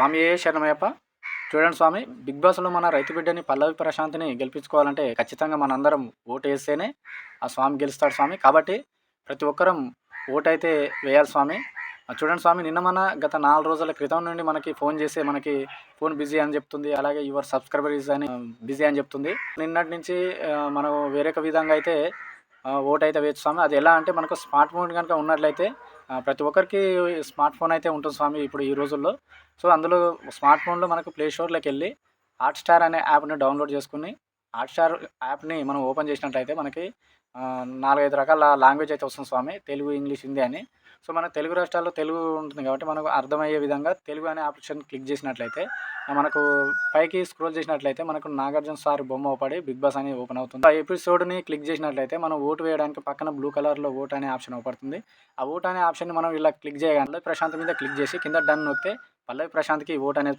స్వామి ఏ శరణమయ్యప్ప? చూడండి స్వామి బిగ్ బాస్లో మన రైతు బిడ్డని పల్లవి ప్రశాంత్ని గెలిపించుకోవాలంటే ఖచ్చితంగా మనందరం ఓటు వేస్తేనే ఆ స్వామి గెలుస్తాడు స్వామి. కాబట్టి ప్రతి ఒక్కరం ఓటైతే అయితే వేయాలి స్వామి. చూడండి స్వామి నిన్న మన గత నాలుగు రోజుల క్రితం నుండి మనకి ఫోన్ చేసి మనకి ఫోన్ బిజీ అని చెప్తుంది. అలాగే యువర్ సబ్స్క్రైబర్ ఇస్ అని బిజీ అని చెప్తుంది. నిన్నటి నుంచి మనం వేరొక విధంగా అయితే ఓటు అయితే వేయచ్చు స్వామి. అది ఎలా అంటే మనకు స్మార్ట్ ఫోన్ కనుక ఉన్నట్లయితే ప్రతి ఒక్కరికి స్మార్ట్ ఫోన్ అయితే ఉంటుంది స్వామి ఇప్పుడు ఈ రోజుల్లో. సో అందులో స్మార్ట్ ఫోన్లో మనకు ప్లే స్టోర్లోకి వెళ్ళి హాట్స్టార్ అనే యాప్ని డౌన్లోడ్ చేసుకుని హాట్స్టార్ యాప్ని మనం ఓపెన్ చేసినట్లయితే మనకి నాలుగైదు రకాల లాంగ్వేజ్ అయితే వస్తుంది స్వామి. తెలుగు ఇంగ్లీష్ హిందీ అని. సో మన తెలుగు రాష్ట్రాల్లో తెలుగు ఉంటుంది కాబట్టి మనకు అర్థమయ్యే విధంగా తెలుగు అనే ఆప్షన్ క్లిక్ చేసినట్లయితే మనకు పైకి స్క్రోల్ చేసినట్లయితే మనకు నాగార్జున సార్ బొమ్మ పడి బిగ్ బాస్ అని ఓపెన్ అవుతుంది. ఆ ఎపిసోడ్ని క్లిక్ చేసినట్లయితే మనం ఓటు వేయడానికి పక్కన బ్లూ కలర్లో ఓట్ అనే ఆప్షన్ అవుపడుతుంది. ఆ ఓట్ అనే ఆప్షన్ని మనం ఇలా క్లిక్ చేయగానే ప్రశాంత్ మీద క్లిక్ చేసి కింద డన్ నొక్కితే పల్లవి ప్రశాంత్కి ఓట్ అనేది